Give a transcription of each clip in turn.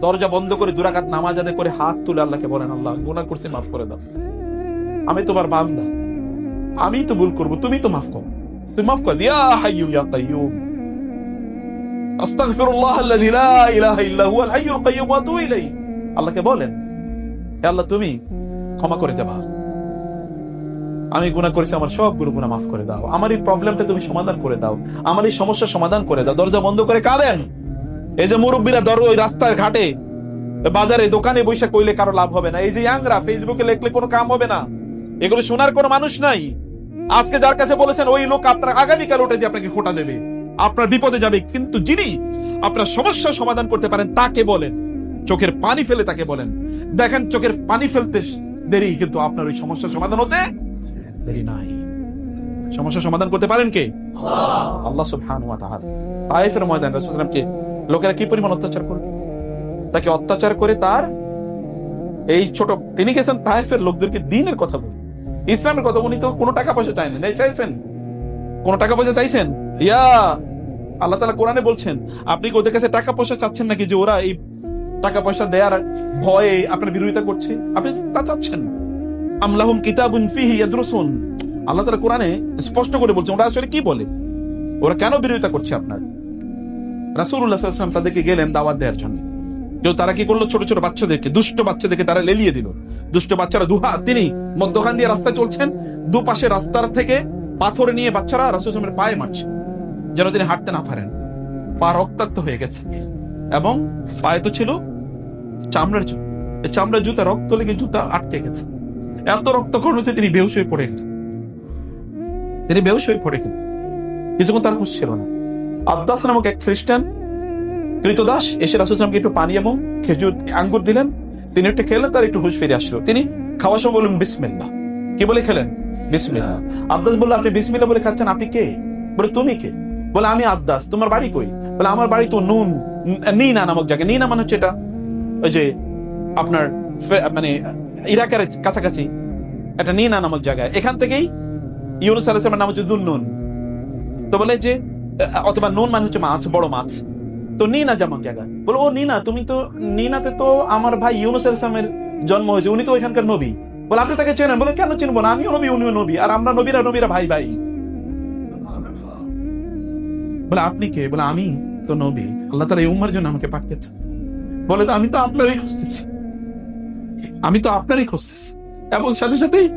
দরজা বন্ধ করে দুরাকাত নামাজ আদায় করে হাত তুলে আল্লাহকে বলেন, আল্লাহ, গুনাহ করছি, মাফ করে দাও। আমি তোমার বান্দা। আমি তো ভুল করব, তুমি তো মাফ করো। তুমি মাফ কর ইয়া হাইয়ু, ইয়া কাইয়ুম। আস্তাগফিরুল্লাহ লা ইলাহা হাইয়ুল কাইয়ুম ওয়া আল্লাহকে বলেন, হে আল্লাহ, তুমি ক্ষমা করে দেবা। আমি গুনাহ করেছি, আমার সবগুলো গুনাহ মাফ করে দাও। আমার এই প্রবলেমটা তুমি সমাধান করে দাও। আমার এই সমস্যার সমাধান করে দাও। দরজা বন্ধ করে কাঁদেন। এই যে মুরব্বীরা ধরো ওই রাস্তার ঘাটে বাজারে দোকানে বৈশা কইলে কারও লাভ হবে না। এই যে ইয়াংরা ফেসবুকে লেখলে কোনো কাম হবে না। এগুলো শোনার কোনো মানুষ নাই। আজকে যার কাছে বলেছেন ওই লোক আপনার আগামীকাল ওটা দিয়ে আপনাকে খোটা দেবে। আপনার বিপদে যাবে। কিন্তু যিনি আপনার সমস্যা সমাধান করতে পারেন তাকে বলেন। চোখের পানি ফেলে তাকে বলেন। দেখেন চোখের পানি ফেলতে দেরি কিন্তু আপনার ওই সমস্যার সমাধান হতে দেরি নাই। সমস্যা সমাধান করতে পারেন কে? আল্লাহ সুবহানাহু ওয়া তাআলা। তায়েফের ময়দান রাসূল সাল্লাল্লাহু আলাইহি লোকেরা কি পরিমাণ অত্যাচার করবে? তাকে অত্যাচার করে তার এই ছোট, তিনি গেছেন তায়েফের লোকদেরকে দিনের কথা বলতে। ইসলামের কথা উনি তো কোনো টাকা পয়সা চাইনি নাই চাইছেন? কোন টাকা পয়সা চাইছেন? ইয়া! আল্লাহ তালা কোরআনে বলছেন, আপনি কি ওদের কাছে টাকা পয়সা চাচ্ছেন নাকি যে ওরা এই টাকা পয়সা দেয়ার ভয়ে আপনার বিরোধিতা করছে? আপনি তা চাচ্ছেন আমলাহুম কিতাবুন ফিহি ইয়াদরুসুন। আল্লাহ তাআলা কোরআনে স্পষ্ট করে বলছেন, ওরা আসলে কি বলে? ওরা কেন বিরোধিতা করছে আপনার? আলাইহি ওয়াসাল্লাম তাদেরকে গেলেন দাওয়াত দেওয়ার জন্য। কেউ তারা কি করল? ছোট ছোট বাচ্চাদেরকে, দুষ্ট বাচ্চাদেরকে তারা লেলিয়ে দিল। দুষ্ট বাচ্চারা দুহা, তিনি মধ্যখান দিয়ে রাস্তায় চলছেন, দুপাশে রাস্তার থেকে পাথর নিয়ে বাচ্চারা রাসূলের পায়ে মারছে, যেন তিনি হাঁটতে না পারেন। পা রক্তাক্ত হয়ে গেছে। এবং পায়ে তো ছিল চামড়ার জুতা। চামড়ার জুতা, রক্ত লেগে জুতা আটকে গেছে। এত রক্তক্ষরণ হচ্ছে তিনি বেহুশ হয়ে পড়ে গেলেন। তিনি বেহুশ হয়ে পড়ে গেলেন। কিছুক্ষণ তার হুশ ছিল না। আব্দাস নামক এক খ্রিস্টান কৃতদাস এসে রাসুলামকে একটু পানি এবং খেজুর, আঙ্গুর দিলেন। তিনি একটু খেলেন, তার একটু হুশ ফিরে আসলো। তিনি খাওয়ার সময় বললেন বিসমিল্লা কি বলে খেলেন? বিসমিল্লা আব্দাস বলল, আপনি বিসমিল্লা বলে খাচ্ছেন, আপনি কে? বলে, তুমি কে? বলে, আমি আব্দাস তোমার বাড়ি কই? বলে, আমার বাড়ি তো নুন, নিনা নামক জায়গায় নিনা মানে হচ্ছে এটা, ওই যে আপনার মানে ইরাকের কাছাকাছি, একটা নিনা নামক জায়গায় এখান থেকেই ইউনুস আলাইসালামের নাম হচ্ছে জুন্নুন। তো বলে যে অথবা নুন মানে হচ্ছে মাছ, বড় মাছ। তো নিনা যেমন জায়গা। বলো, ও নিনা, তুমি তো, নিনাতে তো আমার ভাই ইউনুস ইসলামের জন্ম হয়েছে। উনি তো ওইখানকার নবী। বলে, আপনি তাকে চেনেন? বলে, কেন চিনবো না? আমিও নবী, উনিও নবী, আর আমরা নবীরা নবীরা ভাই ভাই। বলে, আপনি কে? বলে, আমি তো নবী। আল্লাহ তালা এই উম্মার জন্য আমাকে পাঠিয়েছে বলে তো আমি তো আপনারই খুঁজতেছি। আমি তো আপনারই খুঁজতেছি। এবং সাথে সাথেই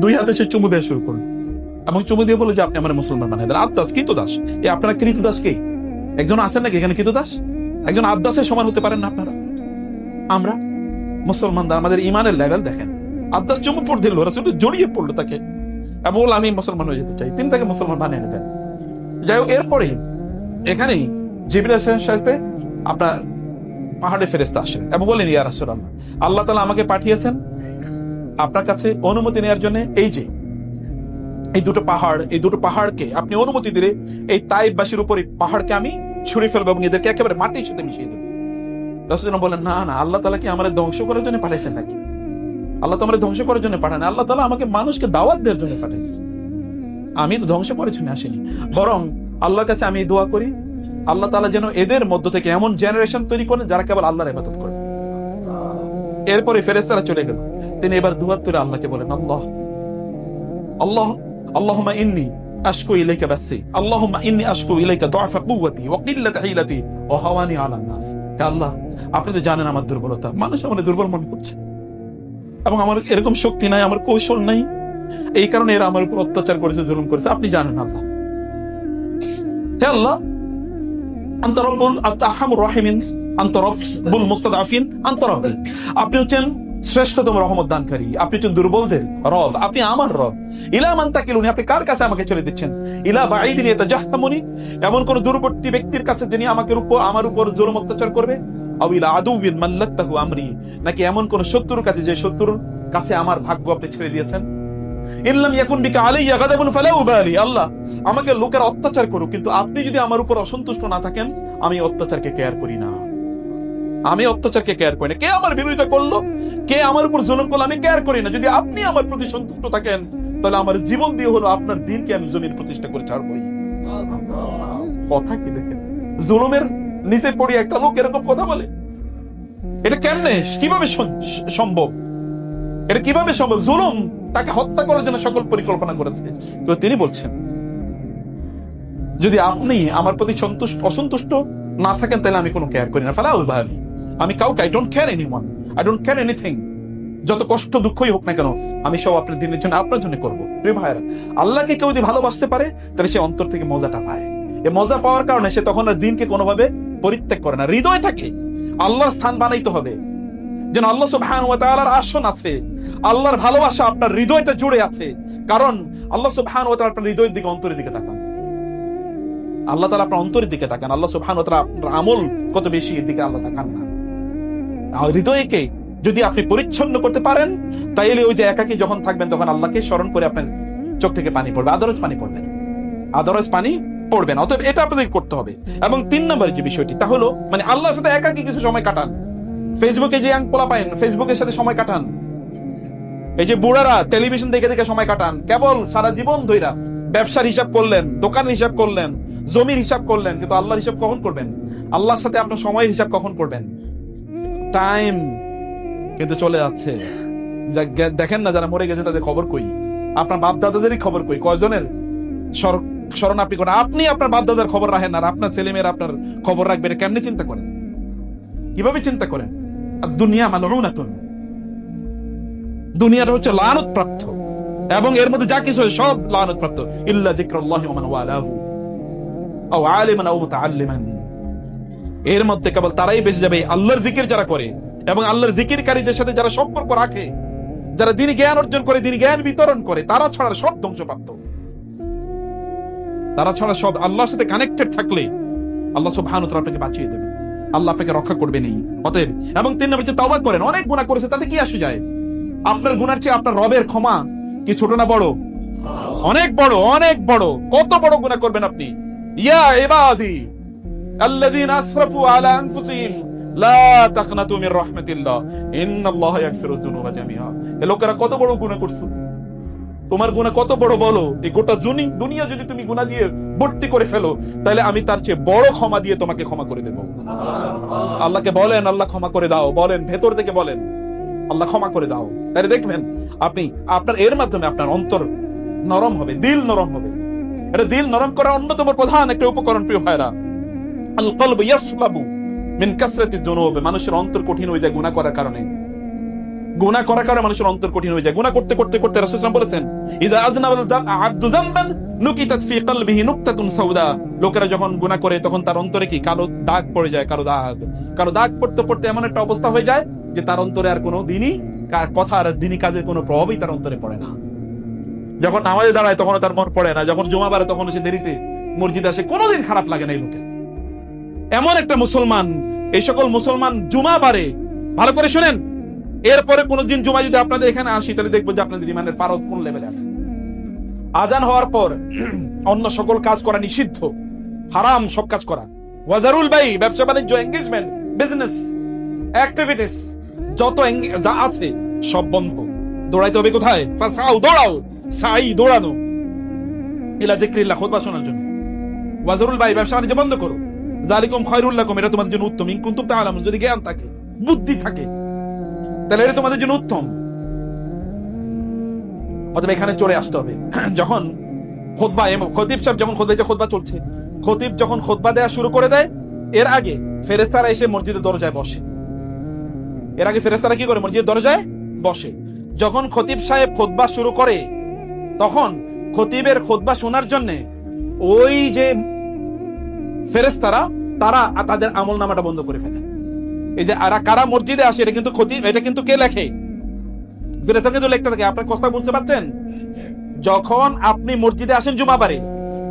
দুই হাতে সে চুমু দেওয়া শুরু করল এবং চুমু দিয়ে বলে যে, আপনি আমার মুসলমান বানাই দেন আব্দাস কৃত দাস? এই আপনারা কৃত দাস কে? একজন আছেন নাকি? এখানে কৃত দাস? একজন আব্দাসের সমান হতে পারেন না আপনারা? আমরা মুসলমানদের, আমাদের ইমানের লেভেল দেখেন। আব্দাস চুমু পড় দিল রাসূল জড়িয়ে পড়ল তাকে। এবং বলল আমি মুসলমান হয়ে যেতে চাই। তিনি তাকে মুসলমান বানিয়ে নেবেন। যাই হোক এরপরে এখানেই জিবির সাথে আপনার পাহাড়ে ফেরেস্তা আসেন এবং বলেন, ইয়া রাসূলুল্লাহ, আল্লাহ আল্লাহ তালা আমাকে পাঠিয়েছেন আপনার কাছে অনুমতি নেওয়ার জন্য। এই যে এই দুটো পাহাড়, এই দুটো পাহাড়কে আপনি অনুমতি দিলে এই তাইবাসীর উপর এই পাহাড়কে আমি ছুঁড়ে ফেলব এবং এদেরকে একেবারে মাটির সাথে মিশিয়ে দেবো। রাসূলুল্লাহ বলেন না না, আল্লাহ তাআলা কি আমার ধ্বংস করার জন্য পাঠাইছেন নাকি? আল্লাহ তো আমার ধ্বংস করার জন্য পাঠান, আল্লাহ তাআলা আমাকে মানুষকে দাওয়াত দেওয়ার জন্য পাঠাইছে। আমি তো ধ্বংস করার জন্য আসিনি, বরং আল্লাহর কাছে আমি দোয়া করি, আল্লাহ তাআলা যেন এদের মধ্য থেকে এমন জেনারেশন তৈরি করেন যারা কেবল আল্লাহর ইবাদত করে। এরপরে ফেরেস্তারা চলে গেল। তিনি এবার দুহাত তুলে আল্লাহকে বলেন, আল্লাহ আল্লাহ আশকু ইলাইকা বাসি, আল্লাহুম্মা ইন্নী আশকু ইলাইকা দুআফা কুওয়াতি ওয়া কিল্লাতা হিলাতি ওয়া হাওয়ানি আলা নাস। হে আল্লাহ, আপনি তো জানেন আমার দুর্বলতা, মানুষ আমাকে দুর্বল মনে করছে। এবং আমার এরকম শক্তি নাই, আমার কৌশল নাই। এই কারণে এরা আমার উপর অত্যাচার করেছে, জুলুম করেছে। আপনি জানেন আল্লাহ। হে আল্লাহ, আন্ত রব্বুল আরহামুর রাহিমিন, আন্ত রব্বুল মুস্তাদাফিন আপনি হচ্ছেন শ্রেষ্ঠতম রহমত দানকারী। আপনি হচ্ছেন দুর্বলদের রব, আপনি আমার রব। ইলা মান তাকিলুনি, আপনি কার কাছে আমাকে ছেড়ে দিচ্ছেন? ইলা বাঈদিন ইয়াতাজাহতামুনি, এমন কোন দূরবর্তী ব্যক্তির কাছে যিনি আমাকে উপর আমার উপর জুলুম অত্যাচার করবে? আদুবিন আমরি, নাকি এমন কোন শত্রুর কাছে যে শত্রুর কাছে আমার ভাগ্য আপনি ছেড়ে দিয়েছেন? ইল্লাম ইয়াকুন বিকা আলাইয়া গাদাবুন আল্লাহ, আমাকে লোকের অত্যাচার করুক, কিন্তু আপনি যদি আমার উপর অসন্তুষ্ট না থাকেন, আমি অত্যাচারকে কেয়ার করি না। আমি অত্যাচারকে কেয়ার করি না। কে আমার বিরোধিতা করল? কে আমার উপর জুলুম করল? আমি কেয়ার করি না। যদি আপনি আমার প্রতি সন্তুষ্ট থাকেন, তাহলে আমার জীবন দিয়ে হলো আপনার দিনকে আমি জমির প্রতিষ্ঠা করে ছাড়বই। কথা কি দেখেন? জুলুমের নিচে পড়ে একটা লোক এরকম কথা বলে। এটা কেমনে? কীভাবে সম্ভব? এটা কীভাবে সম্ভব? জুলুম তাকে হত্যা করার জন্য সকল পরিকল্পনা করেছে। তো তিনি বলছেন, যদি আপনি আমার প্রতি সন্তুষ্ট অসন্তুষ্ট না থাকেন, তাহলে আমি কোনো কেয়ার করি না। ফালা ভালি আমি কাউকে I don't care any I don't care anything যত কষ্ট, দুঃখই হোক না কেন, আমি সব আপনার দিনের জন্য আপনার জন্য করব। প্রিয় ভাইয়েরা, আল্লাহকে কেউ যদি ভালোবাসতে পারে, তাহলে সে অন্তর থেকে মজাটা পায়। এই মজা পাওয়ার কারণে সে তখন আর দিনকে কোনোভাবে পরিত্যাগ করে না। হৃদয়টাকে আল্লাহর স্থান বানাইতে হবে। যেন আল্লাহ সুবহানাহু ওয়া তাআলার আসন আছে। আল্লাহর ভালোবাসা আপনার হৃদয়টা জুড়ে আছে। কারণ আল্লাহ সুবহানাহু ওয়া তাআলা আপনার হৃদয়ের দিকে, অন্তরের দিকে তাকান। আল্লাহ তাআলা আপনার অন্তরের দিকে তাকান। আল্লাহ সুবহানাহু ওয়া তাআলা আপনার আমল কত বেশি, এর দিকে আল্লাহ তাকান না। হৃদয়কে যদি আপনি পরিচ্ছন্ন করতে পারেন, তাইলে ওই যে একাকী যখন থাকবেন, তখন আল্লাহকে স্মরণ করে আপনার চোখ থেকে পানি পড়বে, আদারস পানি পড়বে। আদারস পানি পড়বে না, অতএব এটা আপনাদের করতে হবে। এবং তিন নম্বরের যে বিষয়টি, তা হলো মানে আল্লাহর সাথে একাকী কিছু সময় কাটান। ফেসবুকে যে পোলা পাইন, ফেসবুকের সাথে সময় কাটান। এই যে বুড়ারা টেলিভিশন দেখে দেখে সময় কাটান, কেবল সারা জীবন ধইরা ব্যবসার হিসাব করলেন, দোকানের হিসাব করলেন, জমির হিসাব করলেন, কিন্তু আল্লাহর হিসাব কখন করবেন? আল্লাহর সাথে আপনার সময়ের হিসাব কখন করবেন? টাইম কিন্তু চলে যাচ্ছে। দেখেন না যারা মরে গেছে তাদের খবর কই? আপনার বাপ দাদাদেরই খবর কই? কয়জনের? স্মর- স্মরণ আপনি করেন আপনি আপনার বাপ দাদার খবর রাখেন আর আপনার ছেলে মেয়েরা আপনার খবর রাখবেন কেমনে চিন্তা করেন? কীভাবে চিন্তা করেন? আর দুনিয়া মালউনাতুন দুনিয়াটা হচ্ছে লানত প্রাপ্ত এবং এর মধ্যে যা কিছু সব লানত প্রাপ্ত ইল্লা যিকরুল্লাহি ওয়া মান ওয়ালাহু। আও আলিমান আও মুতাআল্লিমান। এর মধ্যে কেবল তারাই বেঁচে যাবে, আল্লাহর জিকির যারা করে এবং আল্লাহর জিকিরকারীদের সাথে যারা সম্পর্ক রাখে, যারা দিনী জ্ঞান অর্জন করে, দিনী জ্ঞান বিতরণ করে, তারা ছাড়া সব ধ্বংসপ্রাপ্ত। তারা ছাড়া সব আল্লাহর সাথে কানেক্টেড থাকলে আল্লাহ সুবহানাহু ওয়া তাআলা আপনাকে বাঁচিয়ে দেবেন। আল্লাহ আপনাকে রক্ষা করবে নেই। অতএব, এবং তিন নম্বর করেন, অনেক গুনাহ করেছে, তাতে কি আসে যায়? আপনার গুনার চেয়ে আপনার রবের ক্ষমা কি ছোট না বড়? অনেক বড় অনেক বড়। কত বড় গুনাহ করবেন আপনি? ইয়া ইবাদি! লোকেরা কত বড় গুনাহ তোমার কত বড় বলো? এই গোটা জুনি, দুনিয়া যদি তুমি দিয়ে ভর্তি করে ফেলো, তাহলে আমি তার চেয়ে বড় ক্ষমা দিয়ে তোমাকে ক্ষমা করে দেব। আল্লাহকে বলেন, আল্লাহ ক্ষমা করে দাও। বলেন, ভেতর থেকে বলেন, আল্লাহ ক্ষমা করে দাও। তাহলে দেখবেন, আপনি, আপনার এর মাধ্যমে আপনার অন্তর নরম হবে, দিল নরম হবে। এটা দিল নরম করার অন্যতম প্রধান একটা উপকরণ, প্রিয় ভাইরা মিন মানুষের অন্তর কঠিন হয়ে যায় গুনাহ করার কারণে। গুনাহ করার কারণে মানুষের অন্তর কঠিন হয়ে যায়। গুনাহ করতে করতে করতে রাসূল সাল্লাল্লাহু বলেছেন লোকেরা যখন গুনাহ করে, তখন তার অন্তরে কি কালো দাগ পড়ে যায়, কালো দাগ। কালো দাগ পড়তে পড়তে এমন একটা অবস্থা হয়ে যায় যে তার অন্তরে আর কোনো দিনই কথা আর দিনই কাজের কোনো প্রভাবই তার অন্তরে পড়ে না। যখন নামাজে দাঁড়ায় তখন তার মন পড়ে না। যখন জমা বাড়ে তখন সে দেরিতে মসজিদে আসে, কোনোদিন খারাপ লাগে না এই লোকের। এমন একটা মুসলমান, এই সকল মুসলমান জুমা বারে। ভালো করে শোনেন। এরপরে কোনদিন জুমা যদি আপনাদের এখানে আসি, তাহলে দেখব যে আপনাদের ইমানের পারদ কোন লেভেলে আছে। আজান হওয়ার পর অন্য সকল কাজ করা নিষিদ্ধ। হারাম সব কাজ করা। ওয়াজারুল ভাই ব্যবসা বাণিজ্য এঙ্গেজমেন্ট বিজনেস অ্যাক্টিভিটিস যত যা আছে, সব বন্ধ। দৌড়াইতে হবে কোথায়? ফাসাও দৌড়াও। সাই, দৌড়ানো। ইলা জিক্রিল্লাহ খুতবা শোনার জন্য। ওয়াজারুল ভাই ব্যবসা বাণিজ্য বন্ধ করো। জালিকুম এটা তোমাদের জন্য উত্তম। ইন কুনতুম তাআলামুন, যদি জ্ঞান থাকে, বুদ্ধি থাকে, তাহলে এটা তোমাদের জন্য উত্তম। এখানে চলে আসতে হবে। যখন খোদবা খতিব সাহেব যখন খোদবা খোদবা চলছে, খতিব যখন খোদবা দেয়া শুরু করে দেয়, এর আগে ফেরেস্তারা এসে মসজিদের দরজায় বসে। এর আগে ফেরেস্তারা কি করে? মসজিদের দরজায় বসে। যখন খতিব সাহেব খোদবা শুরু করে, তখন খতিবের খোদবা শোনার জন্য ওই যে ফেরেস্তারা তারা তাদের আমল নামাটা বন্ধ করে ফেলে। এই যে আরা কারা মসজিদে আসে এটা কিন্তু খতিব এটা কিন্তু কে লেখে? ফেরেস্তারা কিন্তু লিখতে থাকে আপনার কথা বুঝতে পারছেন? যখন আপনি মসজিদে আসেন জুমাবারে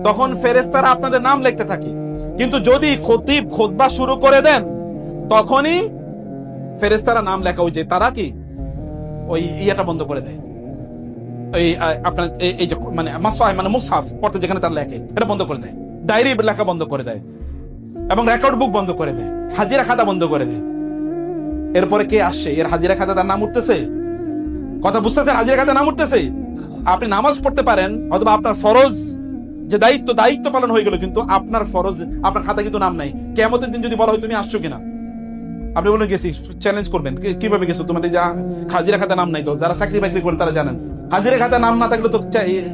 তখন ফেরেস্তারা আপনাদের নাম লিখতে থাকে। কিন্তু যদি খতিব খোদবা শুরু করে দেন তখনই ফেরেস্তারা নাম লেখা ওই যে তারা কি? ওই ইয়েটা বন্ধ করে দেয়। আহ, আপনার এই যে মানে মাসাহ মানে মুসাফ পড়তে যেখানে তার লেখে এটা বন্ধ করে দেয়। ডায়েরি লেখা বন্ধ করে দেয় এবং রেকর্ড বুক বন্ধ করে দেয়, হাজিরা খাতা বন্ধ করে দেয়। এরপরে কে আসছে? এর হাজিরা খাতা তার নাম উঠতেছে? কথা বুঝতেছে হাজিরা খাতা নাম উঠতেছে? আপনি নামাজ পড়তে পারেন, অথবা আপনার ফরজ, যে দায়িত্ব দায়িত্ব পালন হয়ে গেল, কিন্তু আপনার ফরজ, আপনার খাতা কিন্তু নাম নাই। কেমতের দিন যদি বলা হয়, তুমি আসছো কিনা? আপনি বলে গেছি চ্যালেঞ্জ করবেন। কীভাবে গেছো? তোমার এই যে, হাজিরা খাতা নাম নাই তো, যারা চাকরি বাকরি করে তারা জানেন। হাজিরা খাতা নাম না থাকলে তো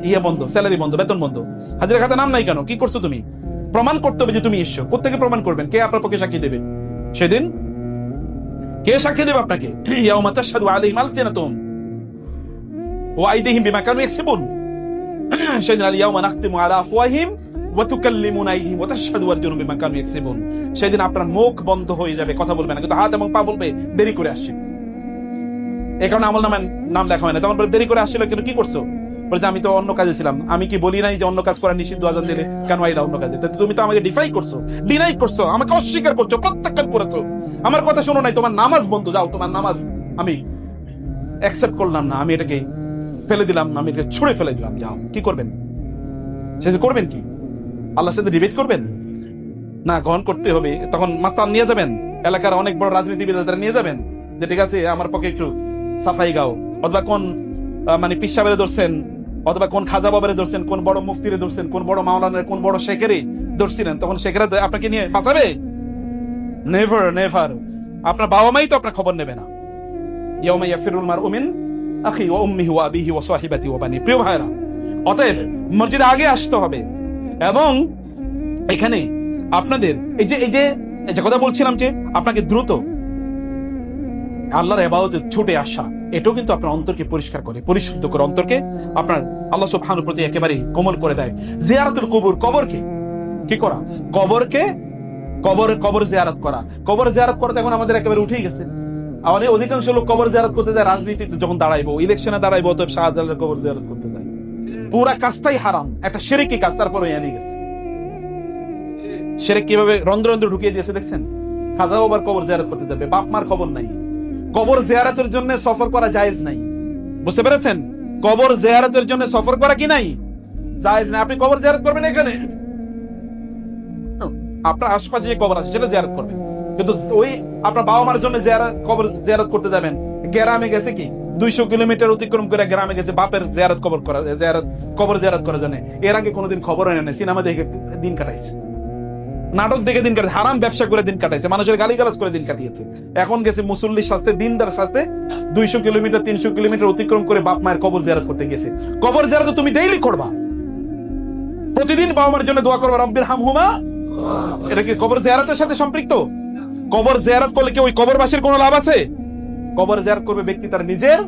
ইয়ে বন্ধ স্যালারি বন্ধ, বেতন বন্ধ। হাজিরা খাতা নাম নাই কেন? কি করছ তুমি? প্রমাণ করতে হবে যে তুমি এসছো। কোথেকে প্রমাণ করবেন? কে আপনার পক্ষে সাক্ষী দেবে? সেদিন? কে সাক্ষী দেবে আপনাকে? ইয়াউমা তাশহাদু আলাইহিম আলসিনাতুহুম। ওয়া আইদিহিম বিমা কানু ইয়াকসিবুন। সেদিন আল ইয়াউমা নাখতিমু আফওয়াহিম। সেদিন আপনার মুখ বন্ধ হয়ে যাবে, কথা বলবে না, কিন্তু হাত এবং পা বলবে, দেরি করে আসছে। এই কারণে আমল নাম লেখা হয় না। তখন দেরি করে আসছিল কিন্তু কি করছ? বলছে আমি তো অন্য কাজে ছিলাম। আমি কি বলি নাই যে, অন্য কাজ করা নিষিদ্ধ আজান দিলে কেন আইলা অন্য কাজে? তুমি তো আমাকে ডিফাই করছ ডিনাই করছ, আমাকে অস্বীকার করছ, প্রত্যাখ্যান করেছ। আমার কথা শোনো নাই, তোমার নামাজ বন্ধ, যাও, তোমার নামাজ আমি অ্যাকসেপ্ট করলাম না, আমি এটাকে ফেলে দিলাম আমি এটাকে ছুঁড়ে ফেলে দিলাম, যাও, কি করবেন? সেটা করবেন কি? আল্লাহর সাথে ডিবেট করবেন? না, গ্রহণ করতে হবে। তখন মাস্তান নিয়ে যাবেন। এলাকার অনেক বড় রাজনীতিবিদ তারা নিয়ে যাবেন। যে ঠিক আছে, আমার পক্ষে একটু সাফাই গাও। অথবা কোন মানে পিসাবেরে ধরছেন, অথবা কোন খাজা বাবারে ধরছেন, কোন বড় মুফতিরে ধরছেন, কোন বড় মাওলানের, কোন বড় শেখেরে ধরছিলেন, তখন শেখেরা আপনাকে নিয়ে বাঁচাবে? নেভার নেভার আপনার বাবা মাই তো আপনার খবর নেবে না। ইয়াউমা ইয়াফিরুল মারউ মিন আখি ওয়া উম্মিহি ওয়া আবিহি ওয়া সাহিবাতি ওয়া বানি প্রিয় ভাইরা অতএব মসজিদে আগে আসতে হবে। এবং এখানে আপনাদের, এই যে এই যে কথা বলছিলাম যে আপনাকে দ্রুত আল্লাহর এবাদতে ছুটে আসা, এটাও কিন্তু আপনার অন্তরকে পরিষ্কার করে, পরিশুদ্ধ করে, অন্তরকে আপনার আল্লাহ সুবহানুর প্রতি একেবারে কোমল করে দেয়। জিয়ারাতুল কবর, কবরকে কি করা? কবরকে, কবর কবর জিয়ারত করা। কবর জিয়ারত করা এখন আমাদের একেবারে উঠেই গেছে। আমাদের অধিকাংশ লোক কবর জিয়ারত করতে যায়, রাজনীতিতে যখন দাঁড়াইবো ইলেকশনে দাঁড়াইবো তো শাহজালালের কবর জিয়ারত করতে যায়। পুরা কাজটাই হারাম। একটা সেরেকি কাজ তারপরে এনে গেছে। সেরেক কীভাবে রন্ধ্র রন্ধ্র ঢুকিয়ে দিয়েছে দেখছেন? খাজাও আবার কবর জিয়ারত করতে যাবে, বাপ মার খবর নাই। কবর জিয়ারতের জন্য সফর করা জায়েজ নাই। বুঝতে পেরেছেন? কবর জিয়ারতের জন্য সফর করা কি নাই? জায়েজ নাই। আপনি কবর জিয়ারত করবেন এখানে? আপনার আশপাশে যে কবর আছে, সেটা জিয়ারত করবেন। কিন্তু ওই আপনার বাবা মার জন্য জিয়ারত কবর জিয়ারত করতে যাবেন। গ্রামে গেছে কি? দুইশো কিলোমিটার অতিক্রম করে গ্রামে গেছে, বাপের জিয়ারত কবর করা, জিয়ারত, কবর জিয়ারত করার জন্য। এর আগে কোনোদিন খবর এনে নেই, সিনেমা দেখে দিন কাটাইছে। নাটক দেখে দিন কাটাইছে, হারাম ব্যবসা করে দিন কাটাইছে, মানুষের গালিগালাজ করে দিন কাটিয়েছে। এখন গেছে মুসল্লির শাস্তে, দিনদার শাস্তে দুইশো কিলোমিটার, তিনশো কিলোমিটার অতিক্রম করে বাপ মায়ের কবর জিয়ারত করতে গেছে। কবর জিয়ারত তুমি ডেইলি করবা। প্রতিদিন বাবা মার জন্য দোয়া করবা, রব্বির হাম হুমা এটা কি কবর জিয়ারতের সাথে সম্পৃক্ত? কবর জিয়ারত করলে কি ওই কবরবাসীর কোনো লাভ আছে? কবর জেয়ার করবে ব্যক্তি তার নিজের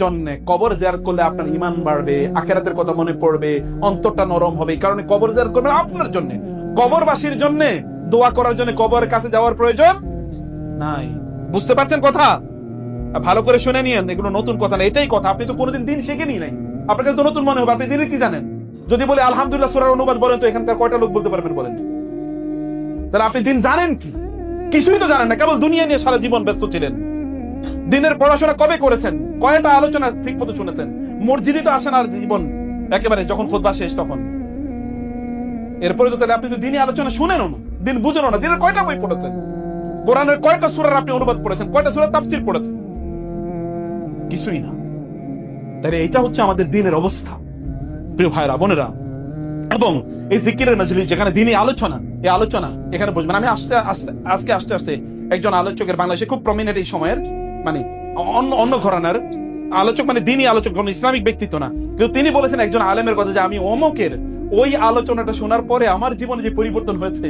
জন্য। কবর জেয়ার করলে আপনার ইমান বাড়বে, আখেরাতের কথা মনে পড়বে, অন্তরটা নরম হবে। কারণে কবর জিয়ারত করবেন আপনার জন্য। কবরবাসীর জন্য দোয়া করার জন্য কবরের কাছে যাওয়ার প্রয়োজন নাই। বুঝতে পারছেন কথা? ভালো করে শুনে নিয়েন, এগুলো নতুন কথা না, এটাই কথা। আপনি তো কোনোদিন দিন শিখেনি নাই। আপনার কাছে তো নতুন মনে হবে, আপনি দিনের কি জানেন? যদি বলে আলহামদুলিল্লাহ সুরার অনুবাদ বলেন তো এখানকার কয়টা লোক বলতে পারবেন বলেন? তাহলে আপনি দিন জানেন কি? কিছুই তো জানেন না, কেবল দুনিয়া নিয়ে সারা জীবন ব্যস্ত ছিলেন। দিনের পড়াশোনা কবে করেছেন? কয়টা আলোচনা ঠিক মতো শুনেছেন? মসজিদে তো আসেন আর জীবন একেবারে যখন খুদবা শেষ তখন। এরপরে তো তাহলে আপনি তো দিনই আলোচনা শুনেনও না, দিন বুঝেনও না, দিনের কয়টা বই পড়েছেন? কোরআনের কয়টা সুরার আপনি অনুবাদ পড়েছেন কয়টা সুরার তাফসির পড়েছেন? কিছুই না। তাহলে এটা হচ্ছে আমাদের দিনের অবস্থা। প্রিয় ভাইরা বোনেরা, এবং এই জিকিরের মজলিস যেখানে দিনই আলোচনা, এই আলোচনা এখানে বুঝবেন আমি আসতে আজকে আসতে আসতে একজন আলোচকের বাংলাদেশে খুব প্রমিনেন্ট এই সময়ের মানে অন্য অন্য ঘরানার আলোচক মানে দিনই আলোচক, কোন ইসলামিক ব্যক্তিত্ব না। কিন্তু তিনি বলেছেন একজন আলেমের কথা যে আমি অমকের। ওই আলোচনাটা শোনার পরে আমার জীবনে যে পরিবর্তন হয়েছে,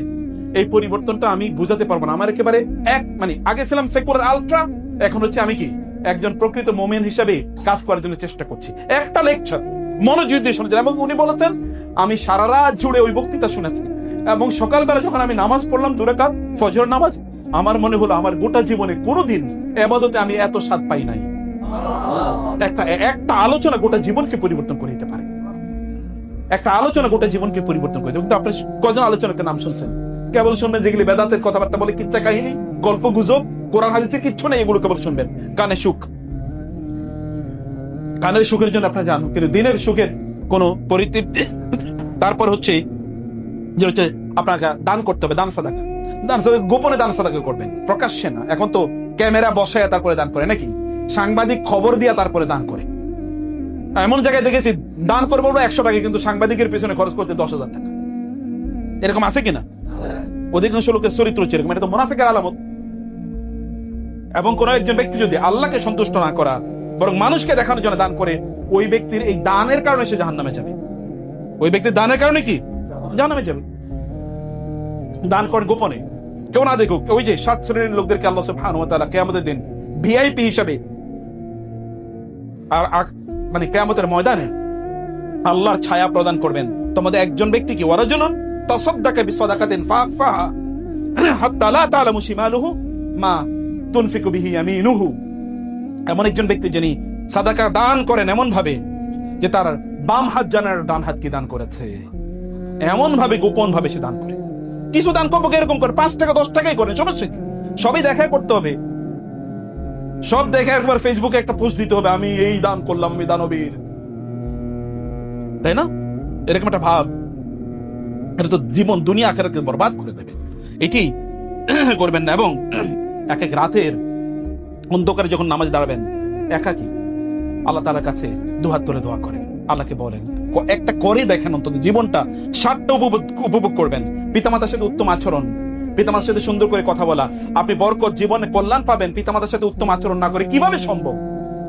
এই পরিবর্তনটা আমি বুঝাতে পারব না। আমার একেবারে এক মানে আগে ছিলাম সেকুলার আলট্রা, এখন হচ্ছে আমি কি? একজন প্রকৃত মোমেন হিসাবে কাজ করার জন্য চেষ্টা করছি। একটা লেকচার, মনোযোগ দিয়ে শুনেছেন। এবং উনি বলেছেন, আমি সারা রাত জুড়ে ওই বক্তৃতা শুনেছি। এবং সকালবেলা যখন আমি নামাজ পড়লাম দুরাকাত ফজর নামাজ আমার মনে হলো আমার গোটা জীবনে কোনোদিন এবাদতে আমি এত স্বাদ পাই নাই। একটা একটা আলোচনা গোটা জীবনকে পরিবর্তন করে দিতে পারে। একটা আলোচনা গোটা জীবনকে পরিবর্তন করে কিন্তু আপনি কজন আলোচনাকে নাম শুনছেন? কেবল শুনবেন যেগুলি বেদাতের কথাবার্তা বলে, কিচ্ছা কাহিনী, গল্প, গুজব, কোরআন, হাদিসের কিচ্ছু নেই, এগুলো কেবল শুনবেন। কানে সুখ। কানের সুখের জন্য আপনার জান কিন্তু দিনের সুখের কোনো পরিতৃপ্তি। তারপর হচ্ছে যে হচ্ছে আপনাকে দান করতে হবে, দান সাদাকা। দান সাদাকা, গোপনে দান সাদাকা করবেন। প্রকাশ্যে না, এখন তো ক্যামেরা বসায় তারপরে দান করে, নাকি? সাংবাদিক খবর দিয়া তারপরে দান করে। এমন জায়গায় দেখেছি, দান করে বলব একশো টাকা, কিন্তু সাংবাদিকের পেছনে খরচ করছে দশ হাজার টাকা। এরকম আছে কিনা? অধিকাংশ লোকের চরিত্র হচ্ছে এরকম, এটা তো মোনাফেকের আলামত। এবং কোন একজন ব্যক্তি যদি আল্লাহকে সন্তুষ্ট না করা, বরং মানুষকে দেখানোর জন্য দান করে, ওই ব্যক্তির এই দানের কারণে সে জাহান নামে যাবে। ওই ব্যক্তির দানের কারণে কি? জাহান নামে যাবে। দান করেন গোপনে। কেউ না দেখুক, ওই যে সাত শ্রেণির লোকদেরকে আল্লাহ সুবহানাহু ওয়া তাআলা কিয়ামতের দিন ভিআইপি হিসাবে আর মানে কিয়ামতের ময়দানে আল্লাহর ছায়া প্রদান করবেন। তোমাদের একজন ব্যক্তি কি? ওয়ারাজুলুন তাসাদদাকা বিসাদাকাতিন ফাআফাহা হাত্তা লা তা'লামু শিমালুহু মা তুনফিকু বিহি এমন একজন ব্যক্তি যিনি সাদাকা দান করেন এমন ভাবে যে তার বাম হাত জানার ডান হাত কি দান করেছে? এমন ভাবে গোপন ভাবে সে দান করে। কিছু দান করব এরকম করে? পাঁচ টাকা, দশ টাকাই করে সমস্যা কি সবই দেখা করতে হবে। সব দেখে একবার ফেসবুকে একটা পোস্ট দিতে হবে, আমি এই দান করলাম আমি দানবীর। তাই না? এরকম একটা ভাব। এটা তো জীবন, দুনিয়া আখেরাতে বরবাদ করে দেবে। এটি করবেন না, এবং এক এক রাতের অন্ধকারে যখন নামাজ দাঁড়াবেন, একাকি আল্লাহ তালার কাছে দুহাত তুলে দোয়া করেন। আল্লাহকে বলেন একটা করে দেখেন অন্তত জীবনটা ষাটটা উপভোগ উপভোগ করবেন। পিতামাতার সাথে উত্তম আচরণ, পিতামাতার সাথে সুন্দর করে কথা বলা, আপনি বরকত, জীবনে কল্যাণ পাবেন, পিতামাতার সাথে উত্তম আচরণ না করে কীভাবে সম্ভব?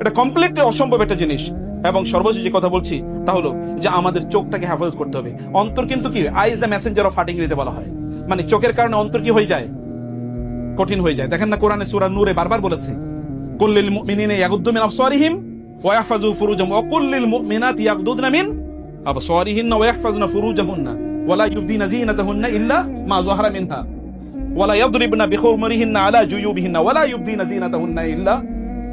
এটা কমপ্লিটলি অসম্ভব একটা জিনিস। এবং সর্বশেষ যে কথা বলছি, তা হলো যে আমাদের চোখটাকে হেফাজত করতে হবে। অন্তর কিন্তু কি? Eyes the messenger of hurting দিতে বলা হয়। মানে চোখের কারণে অন্তর কি হয়ে যায়? কঠিন হয়ে যায়। দেখেন না কোরআনে সুরা নূরে বারবার বলেছে কুল্লিল মুমিনিনা ইয়াগুদ্দু মিন আবসারিহিম। ওয়া ইয়াহফাজু ফুরুজাহুম ওয়া কুল্লিল মুমিনাতি ইয়াগুদ্দুনা মিন আবসারিহিন্না ওয়া ইয়াহফাজনা ফুরুজাহুন্না ওয়া লা ইউবদিনা যিনাতাহুন্না ইল্লা মা যাহারা মিনহা ওয়া লা ইয়াদরিবনা বিখুমরিহিন্না আলা জুয়ুবিহিন্না ওয়া লা ইউবদিনা যিনাতাহুন্না ইল্লা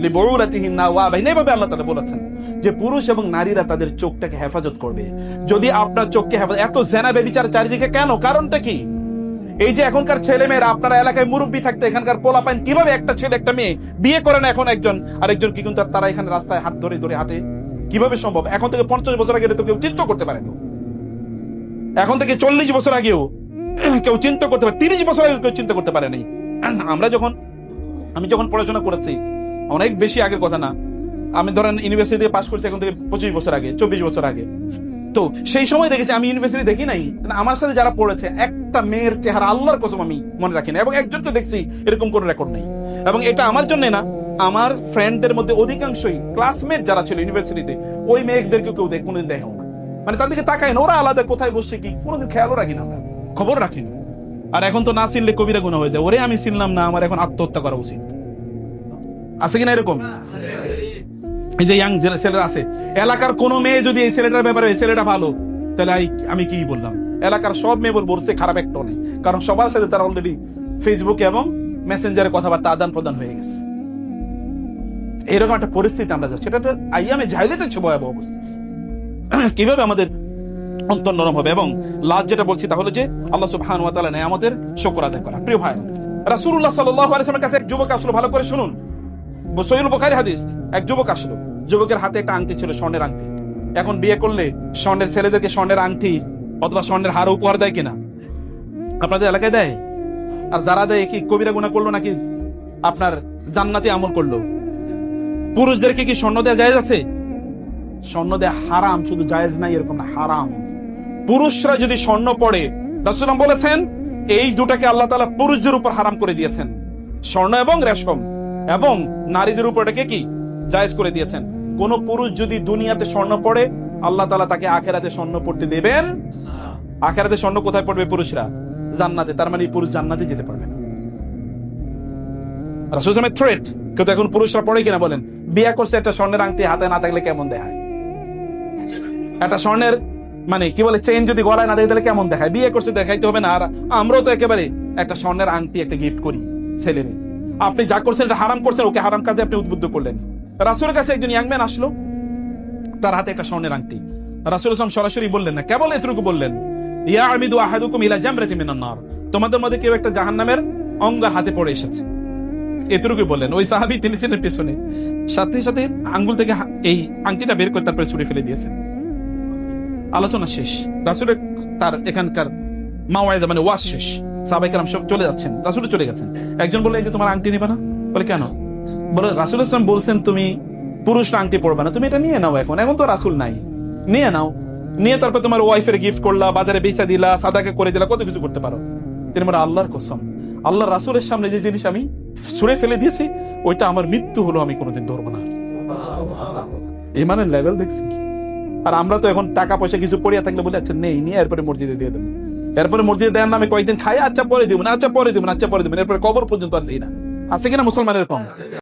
লিবুউলাতিহিন্না ওয়া এভাবে আল্লাহ তাআলা বলেছেন যে পুরুষ এবং নারীরা তাদের চোখটাকে হেফাজত করবে। যদি আপনার চোখকে হেফাজত এত জেনা বেবিচার চারিদিকে কেন? কারণটা কি? এই যে এখনকার ছেলে মেয়েরা আপনার এলাকায় মুরব্বী থাকতে এখানকার পোলা পাইন কীভাবে একটা ছেলে, একটা মেয়ে বিয়ে করে না এখন একজন? আরেকজন কি কিন্তু তারা এখানে রাস্তায় হাত ধরে ধরে হাঁটে? কীভাবে সম্ভব? এখন থেকে পঞ্চাশ বছর আগে তো কেউ চিন্তা করতে পারে এখন থেকে চল্লিশ বছর আগেও কেউ চিন্তা করতে পারে, তিরিশ বছর আগে কেউ চিন্তা করতে পারে নাই। আমরা যখন, আমি যখন পড়াশোনা করেছি, অনেক বেশি আগের কথা না। আমি ধরেন ইউনিভার্সিটি পাস করছি এখন থেকে পঁচিশ বছর আগে, চব্বিশ বছর আগে। তো সেই সময় দেখেছি আমি ইউনিভার্সিটি দেখি নাই। আমার সাথে যারা পড়েছে, একটা মেয়ের চেহারা আল্লাহর কসম আমি মনে রাখি না এবং একজনকে দেখছি, এরকম কোনো রেকর্ড নেই। এবং এটা আমার জন্য না, আমার ফ্রেন্ডদের মধ্যে অধিকাংশই ক্লাসমেট যারা ছিল ইউনিভার্সিটিতে ওই মেয়েদেরকে কেউ দেখ কোনোদিন দেখেও না। মানে তাদেরকে তাকায় না, ওরা আলাদা, কোথায় বসে কি, কোনোদিন খেয়ালও রাখি না আমরা। খবর রাখি না। আর এখন তো না চিনলে কবিরা গুণা হয়ে যায়। ওরে আমি চিনলাম না, আমার এখন আত্মহত্যা করা উচিত। আছে কিনা এরকম? এই যে ইয়াং ছেলেরা আছে, এলাকার কোন মেয়ে যদি এই ছেলেটার ব্যাপারে, এই ছেলেটা ভালো, তাহলে আমি কি বললাম? এলাকার সব মেয়ে বল বলছে খারাপ একটাও নেই কারণ সবার সাথে তারা অলরেডি ফেসবুকে এবং মেসেঞ্জারে কথাবার্তা আদান প্রদান হয়ে গেছে। এরকম একটা পরিস্থিতি আমরা যাচ্ছি। সেটা একটা আইয়ামে ঝাইলেতে ছে ভয়াবহ অবস্থা। কীভাবে আমাদের অন্তর নরম হবে? এবং লাস্ট যেটা বলছি তাহলে যে, আল্লাহ সুবহানাহু ওয়া তাআলা নেয় আমাদের শুকর আদায় করা। প্রিয় ভাই রাসূলুল্লাহ সাল্লাল্লাহু আলাইহি ওয়াসাল্লামের কাছে এক যুবক আসলো। ভালো করে শুনুন। সহিহ বুখারী হাদিস। এক যুবক আসলো। যুবকের হাতে একটা আংটি ছিল, স্বর্ণের আংটি। এখন বিয়ে করলে স্বর্ণের ছেলেদেরকে স্বর্ণের আংটি অথবা স্বর্ণের হার উপহার দেয় কিনা? আপনাদের এলাকায় দেয়? আর যারা দেয়, কি কবিরা গুণা করল নাকি আপনার জান্নাতি আমল করল? পুরুষদেরকে কি স্বর্ণ দেয়া জায়েজ আছে? স্বর্ণ দেয়া হারাম, শুধু জায়েজ নাই, এরকম না, হারাম। পুরুষরা যদি স্বর্ণ পড়ে রাসূলুল্লাহ বলেছেন, এই দুটাকে আল্লাহ তাআলা পুরুষদের উপর হারাম করে দিয়েছেন। স্বর্ণ এবং রেশম। এবং নারীদের উপর এটাকে কি? জায়েজ করে দিয়েছেন। কোন পুরুষ যদি দুনিয়াতে স্বর্ণ পড়ে আল্লাহ তাআলা তাকে আখেরাতে স্বর্ণ পড়তে দেবেন। আখেরাতে স্বর্ণ কোথায় পড়বে পুরুষরা? জান্নাতে। তার মানে পুরুষ জান্নাতে যেতে পারবে না। থ্রেট কিন্তু এখন পুরুষরা পড়ে কিনা বলেন? বিয়ে করছে একটা স্বর্ণের আংটি হাতে না থাকলে কেমন দেখায়? একটা স্বর্ণের মানে কি বলে চেইন যদি গলায় না দেয় তাহলে কেমন দেখায়? বিয়ে করছে দেখাইতে হবে না। আর আমরাও তো একেবারে একটা স্বর্ণের আংটি একটা গিফট করি ছেলেরে। আপনি যা করছেন এটা হারাম করছেন ওকে হারাম কাজে আপনি উদ্বুদ্ধ করলেন। রাসুলের কাছে একজন ইয়াংম্যান আসলো। তার হাতে একটা স্বর্ণের আংটি। রাসুল ইসলাম সরাসরি বললেন, না, কেবল এতটুকু বললেন, ইয়া আমিদু আহাদুকুম ইলা জামরাতি মিনান তোমাদের মধ্যে কেউ একটা জাহান্নামের অঙ্গার হাতে পড়ে এসেছে। এতটুকুই বললেন। ওই সাহাবি তিনি ছিলেন পেছনে। সাথে সাথে আঙ্গুল থেকে এই আংটিটা বের করে তারপরে ছুড়ে ফেলে দিয়েছেন। আলোচনা শেষ। রাসুলের তার এখানকার মা মাওয়াইজা মানে ওয়াজ শেষ। সাহাবাই কালাম সব চলে যাচ্ছেন। রাসুল চলে গেছেন। একজন বলল, এই যে তোমার আংটি নেবে না? বলে, কেন? রাসুল ইসলাম বলছেন তুমি পুরুষরা আংটি পড়বে না, তুমি এটা নিয়ে নাও এখন এখন তো রাসুল নাই। নিয়ে নাও। নিয়ে তারপর তোমার ওয়াইফের গিফট করলা, বাজারে বেচা দিলা, সাদাকে করে দিলা, কত কিছু করতে পারো। তিনি বলে, আল্লাহর কসম, আল্লাহ রাসুলের সামনে যে জিনিস আমি ছুঁড়ে ফেলে দিয়েছি, ওইটা আমার মৃত্যু হলো আমি কোনোদিন ধরবো না। ইমানের লেভেল দেখছি আর আমরা তো এখন টাকা পয়সা কিছু পড়িয়া থাকলে বলে আচ্ছা নেই, নিয়ে এরপরে মসজিদে দিয়ে দেবো। এরপরে মসজিদে দেন আমি কয়েকদিন খাই আচ্ছা পরে দিব না আচ্ছা পরে দিব না আচ্ছা পরে দিব এরপরে কবর পর্যন্ত আর দিই না। আছে কিনা মুসলমানের কম?